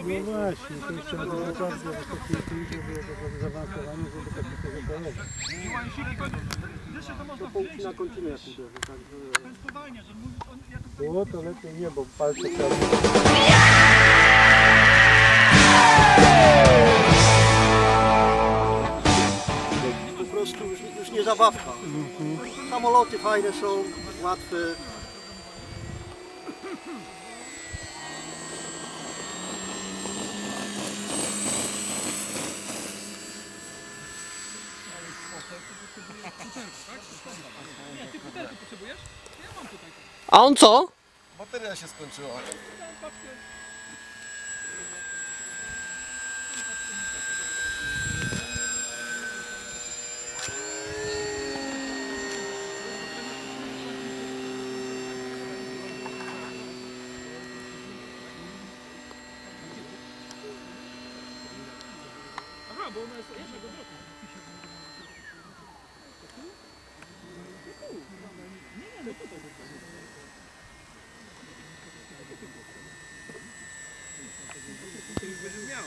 No właśnie, to jeszcze na bardzo wysokiej pójdzie, było to zaawansowanie, żeby takie tego założyć. To pół na kończynie jak także... Było to lepiej nie, bo palce. Po prostu już, już nie zabawka. Samoloty fajne są, łatwe. Nie, ty butelki potrzebujesz? Ja mam tutaj. A on co? Bateria się skończyła. Aha, bo ona jest jeszcze do druku. Ти будеш м'яв.